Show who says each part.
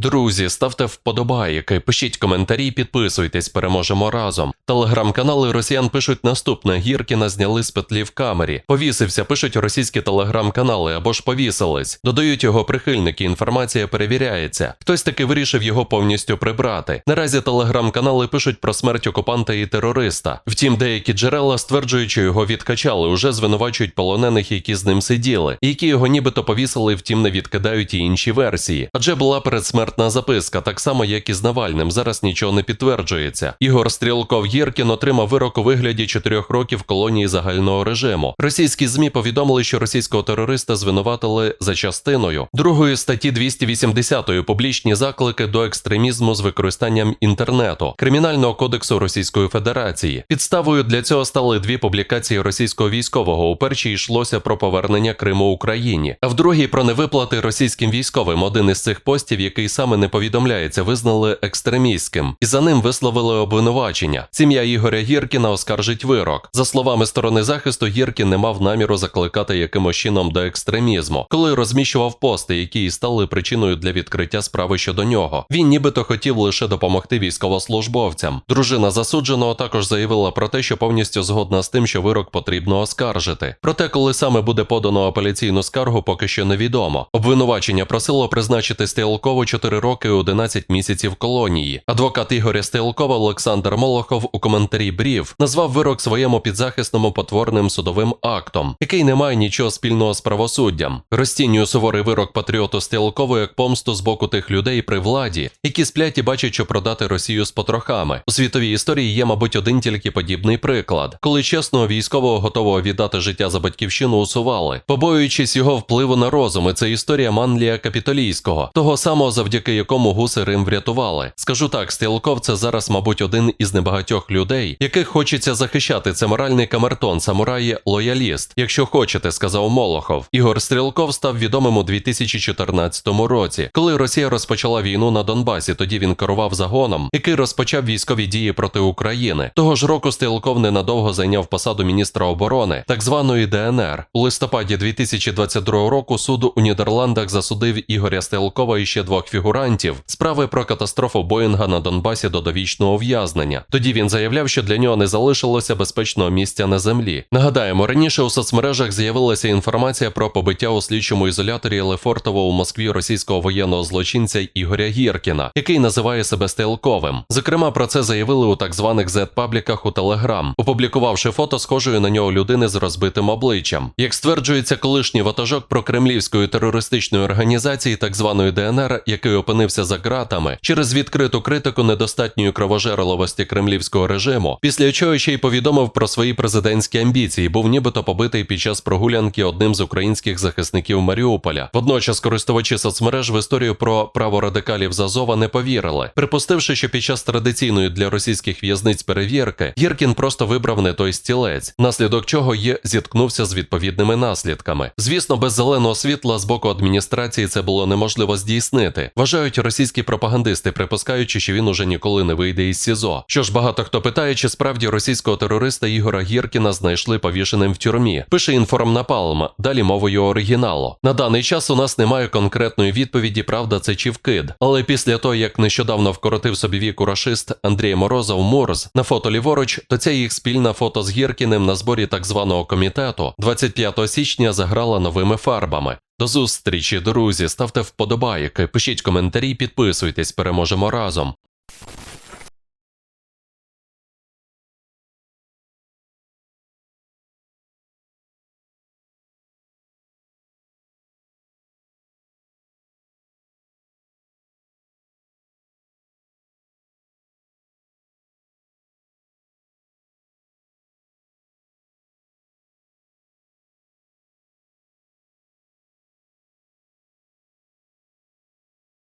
Speaker 1: Друзі, ставте вподобайки, пишіть коментарі, підписуйтесь, переможемо разом. Телеграм-канали росіян пишуть наступне: Гіркіна зняли з петлі в камері. Повісився, пишуть російські телеграм-канали або ж повісились. Додають його прихильники, інформація перевіряється. Хтось таки вирішив його повністю прибрати. Наразі телеграм-канали пишуть про смерть окупанта і терориста. Втім, деякі джерела стверджують, що його відкачали, уже звинувачують полонених, які з ним сиділи, і які його нібито повісили, втім не відкидають і інші версії. Адже була передсмертна записка, так само як і з Навальним. Зараз нічого не підтверджується. Ігор Стрілков Єркін отримав вирок у вигляді чотирьох років колонії загального режиму. Російські змі повідомили, що російського терориста звинуватили за частиною другої статті 280 публічні заклики до екстремізму з використанням інтернету Кримінального кодексу Російської Федерації. Підставою для цього стали дві публікації російського військового. У першій йшлося про повернення Криму Україні, а в другій про невиплати російським військовим. Один із цих постів, який саме не повідомляється, визнали екстремістським, і за ним висловили обвинувачення. Сім'я Ігоря Гіркіна оскаржить вирок. За словами сторони захисту, Гіркін не мав наміру закликати якимось чином до екстремізму, коли розміщував пости, які і стали причиною для відкриття справи щодо нього. Він нібито хотів лише допомогти військовослужбовцям. Дружина засудженого також заявила про те, що повністю згодна з тим, що вирок потрібно оскаржити. Проте, коли саме буде подано апеляційну скаргу, поки що невідомо. Обвинувачення просило призначити Стрілкову 4 роки і 11 місяців колонії. Адвокат Ігоря Стрілкова Олександр Молохов у коментарі брів назвав вирок своєму підзахисному потворним судовим актом, який не має нічого спільного з правосуддям. Розцінює суворий вирок патріоту Стрілкову як помсту з боку тих людей при владі, які сплять і бачать, що продати Росію з потрохами. У світовій історії є, мабуть, один тільки подібний приклад, коли чесного військового готового віддати життя за батьківщину усували, побоюючись його впливу на розум. І це історія Манлія Капітолійського, того самого, завдяки якому гуси Рим врятували. Скажу так, Стрілков це зараз, мабуть, один із небагатьох людей, яких хочеться захищати. Це моральний камертон, самурає лояліст. Якщо хочете, сказав Молохов. Ігор Стрілков став відомим у 2014 році, коли Росія розпочала війну на Донбасі. Тоді він керував загоном, який розпочав військові дії проти України. Того ж року Стрілков ненадовго зайняв посаду міністра оборони так званої ДНР. У листопаді 2022 року суд у Нідерландах засудив Ігоря Стрілкова і ще двох фігурантів справи про катастрофу Боїнга на Донбасі до довічного ув'язнення. Тоді він заявляв, що для нього не залишилося безпечного місця на землі. Нагадаємо, раніше у соцмережах з'явилася інформація про побиття у слідчому ізоляторі Лефортово у Москві російського воєнного злочинця Ігоря Гіркіна, який називає себе Стрілковим. Зокрема, про це заявили у так званих Z-пабліках у Телеграм, опублікувавши фото схожої на нього людини з розбитим обличчям. Як стверджується колишній ватажок прокремлівської терористичної організації, так званої ДНР, який опинився за ґратами через відкриту критику недостатньої кровожерливості кремлівського режиму, після чого ще й повідомив про свої президентські амбіції, був нібито побитий під час прогулянки одним з українських захисників Маріуполя. Водночас користувачі соцмереж в історію про праворадикалів з Азова не повірили, припустивши, що під час традиційної для російських в'язниць перевірки Єркін просто вибрав не той стілець, наслідок чого є зіткнувся з відповідними наслідками. Звісно, без зеленого світла з боку адміністрації це було неможливо здійснити. Вважають російські пропагандисти, припускаючи, що він уже ніколи не вийде із СІЗО. Що ж багато хто питає, чи справді російського терориста Ігора Гіркіна знайшли повішеним в тюрмі. Пише інформ Напалм, далі мовою оригіналу. На даний час у нас немає конкретної відповіді, правда це чи вкид. Але після того, як нещодавно вкоротив собі віку рашист Андрій Морозов Морз на фото ліворуч, то ця їх спільна фото з Гіркіним на зборі так званого комітету 25 січня заграла новими фарбами. До зустрічі, друзі, ставте вподобайки, пишіть коментарі, підписуйтесь, переможемо разом.